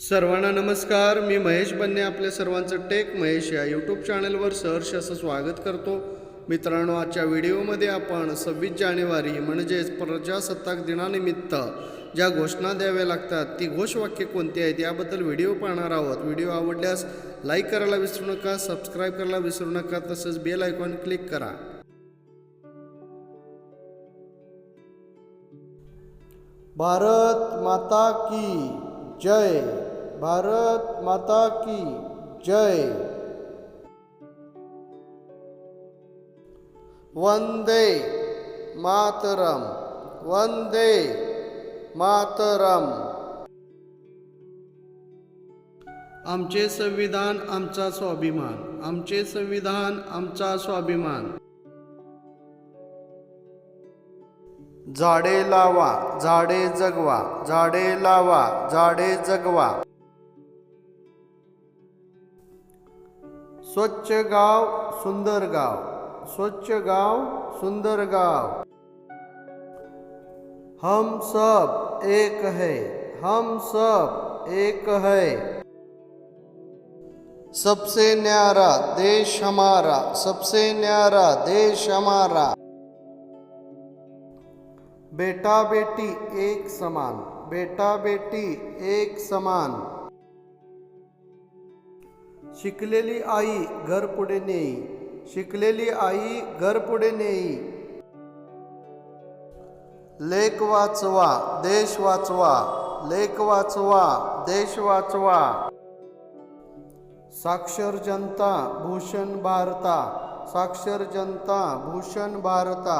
सर्वांना नमस्कार. मी महेश बन्ने आपल्या सर्वांचं टेक महेश या यूट्यूब चॅनलवर सहर्ष असं स्वागत करतो. मित्रांनो आजच्या व्हिडिओमध्ये आपण सव्वीस जानेवारी म्हणजेच प्रजासत्ताक दिनानिमित्त ज्या घोषणा द्याव्या लागतात ती घोषवाक्य कोणती आहेत याबद्दल व्हिडिओ पाहणार आहोत. व्हिडिओ आवडल्यास लाईक करायला विसरू नका सबस्क्राईब करायला विसरू नका तसंच बेल आयकॉन क्लिक करा. भारत माता की जय भारत माता की जय। वंदे मातरम वंदे मातरम। आमचे संविधान आमचा स्वाभिमान आमचे संविधान आमचा स्वाभिमान। झाडे लावा झाडे जगवा झाडे लावा झाडे जगवा. स्वच्छ गाव सुंदर गाव. स्वच्छ गाव सुंदर गाव. हम सब एक है हम सब एक है. सबसे न्यारा देश हमारा सबसे न्यारा देश हमारा. बेटा बेटी एक समान बेटा बेटी एक समान. शिकलेली आई घर पुढे नेई शिकलेली आई घर पुढे नेई. लेख वाचवा देश वाचवा लेख वाचवा देश वाचवा. साक्षर जनता भूषण भारता साक्षर जनता भूषण भारता.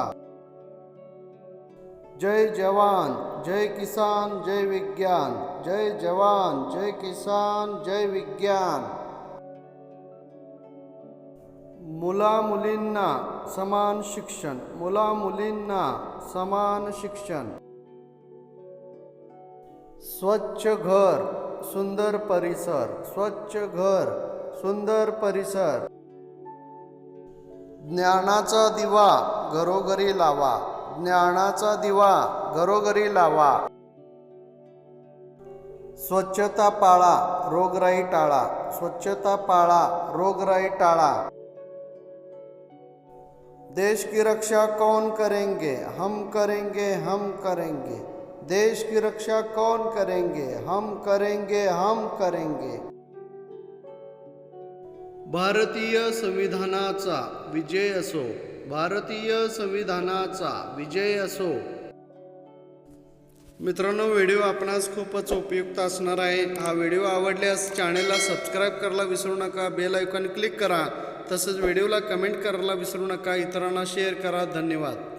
जय जवान जय किसान जय विज्ञान जय जवान जय किसान जय विज्ञान. मुला मुलींना समान शिक्षण मुला मुलींना समान शिक्षण. स्वच्छ घर सुंदर परिसर स्वच्छ घर सुंदर परिसर. ज्ञानाचा दिवा घरोघरी लावा. ज्ञानाचा दिवा घरोघरी लावा. स्वच्छता पाळा रोगराई टाळा. स्वच्छता पाळा रोगराई टाळा. देश की रक्षा कौन करेंगे? हम करेंगे हम करेंगे. देश की रक्षा कौन करेंगे? हम करेंगे हम करेंगे. भारतीय संविधानाचा विजय असो. भारतीय संविधानाचा विजय असो. मित्रांनो व्हिडिओ आपणास खूपच उपयुक्त असणार आहे. हा व्हिडिओ आवडल्यास चॅनेलला सबस्क्राईब करायला विसरू नका बेल ऐकॉन क्लिक करा. तसंच व्हिडिओला कमेंट करायला विसरू नका इतरांना शेअर करा. धन्यवाद.